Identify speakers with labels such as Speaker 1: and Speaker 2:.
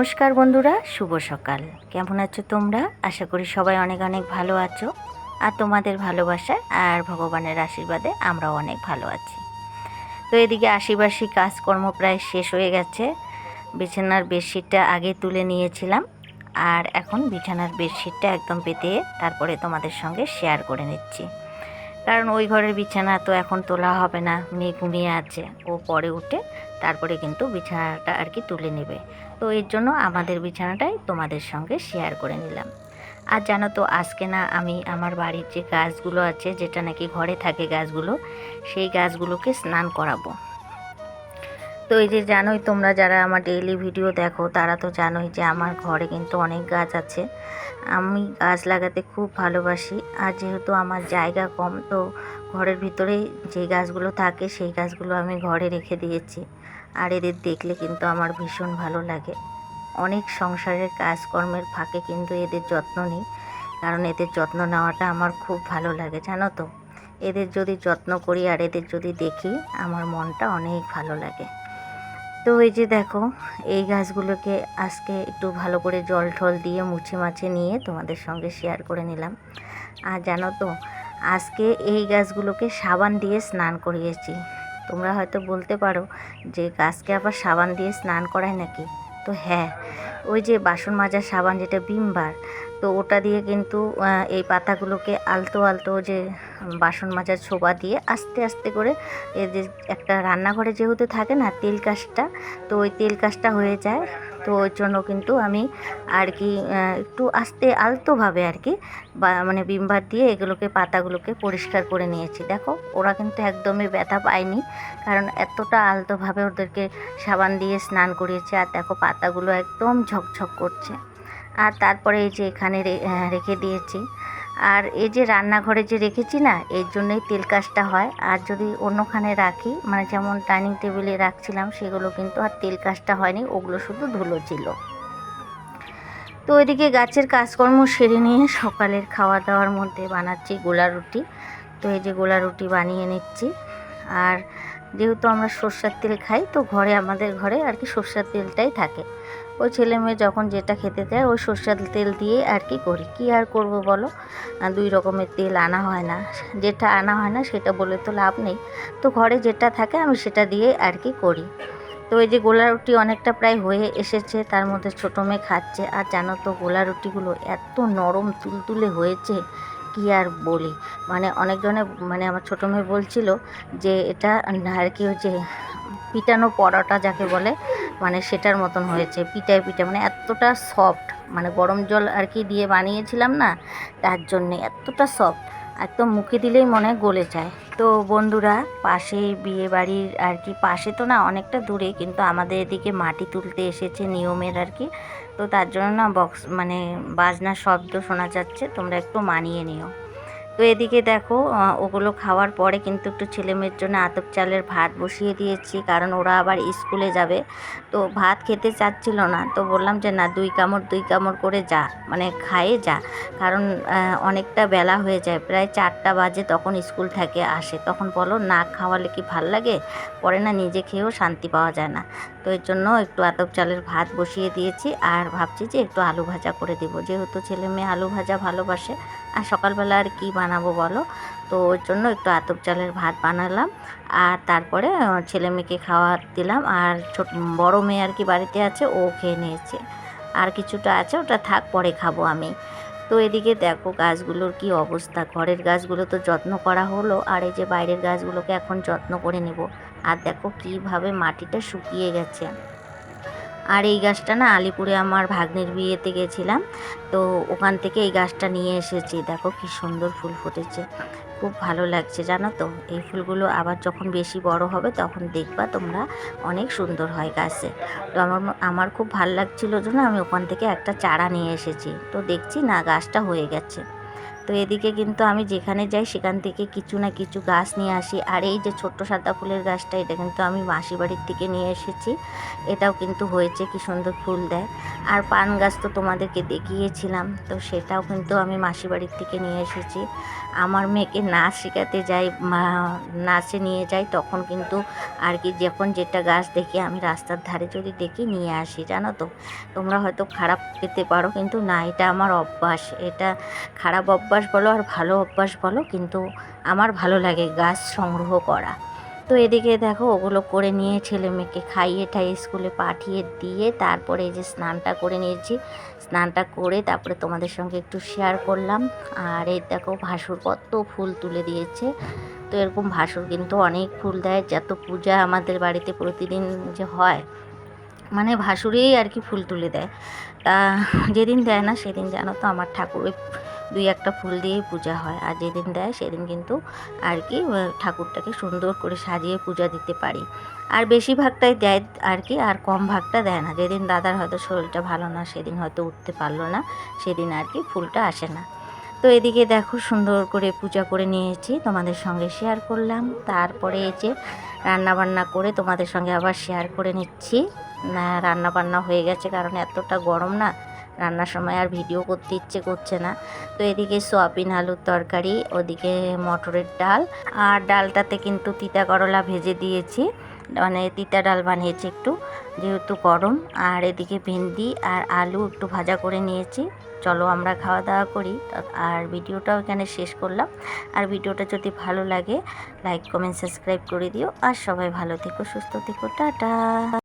Speaker 1: নমস্কার বন্ধুরা, শুভ সকাল। কেমন আছো তোমরা? আশা করি সবাই অনেক অনেক ভালো আছো। আর তোমাদের ভালোবাসায় আর ভগবানের আশীর্বাদে আমরাও অনেক ভালো আছি। তো এদিকে আশিবাসী কাজকর্ম প্রায় শেষ হয়ে গেছে। বিছানার বেডশিটটা আগে তুলে নিয়েছিলাম। আর এখন বিছানার বেডশিটটা একদম পেতে তারপরে তোমাদের সঙ্গে শেয়ার করে নিচ্ছি। কারণ ওই ঘরের বিছানা তো এখন তোলা হবে না। মেয়ে ঘুমিয়ে আছে। ও পরে উঠে তারপরে কিন্তু বিছানাটা আর কি তুলে নেবে। তো এর জন্য আমাদের বিছানাটাই তোমাদের সঙ্গে শেয়ার করে নিলাম। আর জানো তো, আজকে না আমি আমার বাড়ির যে গাছগুলো আছে, যেটা নাকি ঘরে থাকে গাছগুলো, সেই গাছগুলোকে স্নান করাবো। তো এই যে জানোই তোমরা যারা আমার ডেইলি ভিডিও দেখো, তারা তো জানোই যে আমার ঘরে কিন্তু অনেক গাছ আছে। আমি গাছ লাগাতে খুব ভালোবাসি, আর যেহেতু আমার জায়গা কম, তো ঘরের ভিতরেই যে গাছগুলো থাকে, সেই গাছগুলো আমি ঘরে রেখে দিয়েছি। আর এদের দেখলে কিন্তু আমার ভীষণ ভালো লাগে। অনেক সংসারের কাজকর্মের ফাঁকে কিন্তু এদের যত্ন নিই, কারণ এদের যত্ন নেওয়াটা আমার খুব ভালো লাগে, জানো তো? এদের যদি যত্ন করি আর এদের যদি দেখি, আমার মনটা অনেক ভালো লাগে। তো এই যে দেখো, এই গাছগুলোকে আজকে একটু ভালো করে জল ঠল দিয়ে মুছে মাছে নিয়ে তোমাদের সঙ্গে শেয়ার করে নিলাম। আর জানো তো, আজকে এই গাছগুলোকে সাবান দিয়ে স্নান করিয়েছি। তোমরা হয়তো বলতে পারো যে গাছকে আবার সাবান দিয়ে স্নান করায় নাকি? তো হ্যাঁ ওই যে বাসন মাজার সাবান যেটা বিমবার তো ওটা দিয়ে কিন্তু এই পাতাগুলোকে আলতো আলতো যে বাসন মাজার ছোবা দিয়ে আস্তে আস্তে করে যে একটা রান্নাঘরে যেহেতু থাকে না তেল কাজটা, তো ওই তেল কাজটা হয়ে যায়। তো ওই জন্য কিন্তু আমি আর কি একটু আস্তে আলতোভাবে আর কি বা মানে বিমবার দিয়ে এগুলোকে, পাতাগুলোকে পরিষ্কার করে নিয়েছি। দেখো, ওরা কিন্তু একদমই ব্যথা পায়নি, কারণ এতটা আলতোভাবে ওদেরকে সাবান দিয়ে স্নান করিয়েছে। আর দেখো, পাতাগুলো একদম ঝকঝক করছে। আর তারপরে এই যে এখানে রেখে দিয়েছি। আর এই যে রান্নাঘরে যে রেখেছি না, এর জন্যই তেল কাজটা হয়। আর যদি অন্যখানে রাখি মানে যেমন ডাইনিং টেবিলে রাখছিলাম, সেগুলো কিন্তু আর তেল কাজটা হয়নি, ওগুলো শুধু ধুলো ছিল। তো ওইদিকে গাছের কাজকর্ম সেরে নিয়ে সকালের খাওয়া দাওয়ার মধ্যে বানাচ্ছি গোলা রুটি। তো এই যে গোলা রুটি বানিয়ে নিচ্ছি। আর যেহেতু আমরা সর্ষের তেল খাই, তো ঘরে, আমাদের ঘরে আর কি সর্ষের তেলটাই থাকে। ওই ছেলে মেয়ে যখন যেটা খেতে চায় ওই সর্ষের তেল দিয়ে আর কি করি। কি আর করব বলো? দুই রকমের তেল আনা হয় না। যেটা আনা হয় না, সেটা বলে তো লাভ নেই। তো ঘরে যেটা থাকে, আমি সেটা দিয়ে আর কি করি। তো এই যে গোলা রুটি অনেকটা প্রায় হয়ে এসেছে, তার মধ্যে ছোটো মেয়ে খাচ্ছে। আর জানো তো, গোলা রুটিগুলো এত নরম তুলতুলে হয়েছে, কি আর বলি? মানে অনেকজনে মানে আমার ছোটো মেয়ে বলছিল যে, এটা আর কি হচ্ছে, পিটানো পরোটা যাকে বলে মানে সেটার মতন হয়েছে পিটায় পিঠে মানে এতটা সফট মানে গরম জল আর কি দিয়ে বানিয়েছিলাম না, তার জন্যে এতটা সফট একদম মুখে দিলেই মনে গলে যায়। তো বন্ধুরা, পাশে বিয়ে বাড়ির আর কি, পাশে তো না অনেকটা দূরে, কিন্তু আমাদের এদিকে মাটি তুলতে এসেছে নিয়মের আর কি, তো তার জন্য না বক্স মানে বাজনার শব্দ শোনা যাচ্ছে, তোমরা একটু মানিয়ে নিও। তো এদিকে দেখো ওগুলো খাওয়ার পরে কিন্তু একটু ছেলে মেয়ের জন্য আতপ চালের ভাত বসিয়ে দিয়েছি, কারণ ওরা আবার স্কুলে যাবে। তো ভাত খেতে চাচ্ছিল না, তো বললাম যে না, দুই কামড় দুই কামড় করে যা মানে খায়ে যা। কারণ অনেকটা বেলা হয়ে যায়, প্রায় চারটা বাজে তখন স্কুল থেকে আসে। তখন বলো, না খাওয়ালে কি ভালো লাগে? পরে না নিজে খেয়েও শান্তি পাওয়া যায় না। তো এর জন্য একটু আতপ চালের ভাত বসিয়ে দিয়েছি আর ভাবছি যে একটু আলু ভাজা করে দেবো। যেহেতু ছেলে মেয়ে আলু ভাজা ভালোবাসে, আর সকালবেলা আর কি বানাবো বলো? তো ওর জন্য একটু আতপ চালের ভাত বানালাম আর তারপরে ছেলে মেয়েকে খাওয়া দিলাম আর ছোট, বড়ো মেয়ে আর কি বাড়িতে আছে, ও খেয়ে নিয়েছে। আর কিছুটা আছে, ওটা থাক, পরে খাব আমি। তো এদিকে দেখো গাছগুলোর কি অবস্থা। ঘরের গাছগুলো তো যত্ন করা হলো আর এই যে বাইরের গাছগুলোকে এখন যত্ন করে নেব। আর দেখো কীভাবে মাটিটা শুকিয়ে গেছে। আর এই গাছটা না আলিপুরে আমার ভাগ্নের বিয়েতে গেছিলাম। তো ওখান থেকে এই গাছটা নিয়ে এসেছি। দেখো কি সুন্দর ফুল ফুটেছে। খুব ভালো লাগছে, জানো তো? এই ফুলগুলো আবার যখন বেশি বড় হবে তখন দেখবা তোমরা অনেক সুন্দর হয় গাছে। তো আমার আমার খুব ভালো লাগছিল জন্য আমি ওখান থেকে একটা চারা নিয়ে এসেছি। তো দেখছি না, গাছটা হয়ে গেছে। তো এদিকে কিন্তু আমি যেখানে যাই সেখান থেকে কিছু না কিছু গাছ নিয়ে আসি। আর এই যে ছোট্ট সাদা ফুলের গাছটা, এটা কিন্তু আমি মাসি বাড়ির থেকে নিয়ে এসেছি। এটাও কিন্তু হয়েছে, কি সুন্দর ফুল দেয়। আর পান গাছ তো তোমাদেরকে দেখিয়েছিলাম, তো সেটাও কিন্তু আমি মাসি বাড়ির থেকে নিয়ে এসেছি। আমার মেয়েকে নাচ শেখাতে যাই নাচে নিয়ে যাই তখন কিন্তু আর কি যখন যেটা গাছ দেখি, আমি রাস্তার ধারে যদি দেখি নিয়ে আসি, জানো তো? তোমরা হয়তো খারাপ পেতে পারো, কিন্তু না, এটা আমার অভ্যাস। এটা খারাপ অভ্যাস বলো আর ভালো অভ্যাস বলো, কিন্তু আমার ভালো লাগে গাছ সংগ্রহ করা। তো এদিকে দেখো, ওগুলো করে নিয়ে ছেলে মেয়েকে খাইয়ে ঠাইয়ে স্কুলে পাঠিয়ে দিয়ে তারপরে এই যে স্নানটা করে নিয়েছি। স্নানটা করে তারপরে তোমাদের সঙ্গে একটু শেয়ার করলাম। আর এই দেখো, ভাসুর কত ফুল তুলে দিয়েছে। তো এরকম ভাসুর কিন্তু অনেক ফুল দেয়, যত পূজা আমাদের বাড়িতে প্রতিদিন যে হয় মানে ভাসুরেই আর কি ফুল তুলে দেয়। তা যেদিন দেয় না, সেদিন জানো তো আমার ঠাকুর দুই একটা ফুল দিয়েই পূজা হয়। আর যেদিন দেয় সেদিন কিন্তু আর কি ঠাকুরটাকে সুন্দর করে সাজিয়ে পূজা দিতে পারি। আর বেশিরভাগটাই দেয় আর কি, আর কম ভাগটা দেয় না। যেদিন দাদার হয়তো শরীরটা ভালো না, সেদিন হয়তো উঠতে পারল না, সেদিন আর কি ফুলটা আসে না। তো এদিকে দেখো সুন্দর করে পূজা করে নিয়েছি, তোমাদের সঙ্গে শেয়ার করলাম। তারপরে এই যে রান্না বান্না করে তোমাদের সঙ্গে আবার শেয়ার করে নিচ্ছি। না রান্না বান্না হয়ে গেছে কারণ এতটা গরম না রান্নার সময় আর ভিডিও করতে ইচ্ছে করছে না। তো এদিকে সোয়াবিন, আলুর তরকারি, ওদিকে মটরের ডাল। আর ডালটাতে কিন্তু তিতা করলা ভেজে দিয়েছি। মানে তিতা ডাল বানিয়েছি একটু, যেহেতু গরম। আর এদিকে ভেন্ডি আর আলু একটু ভাজা করে নিয়েছি। চলো আমরা খাওয়া দাওয়া করি। আর ভিডিওটাও এখানে শেষ করলাম। আর ভিডিওটা যদি ভালো লাগে, লাইক, কমেন্ট, সাবস্ক্রাইব করে দিও। আর সবাই ভালো থেকো, সুস্থ থেকো, টাটা।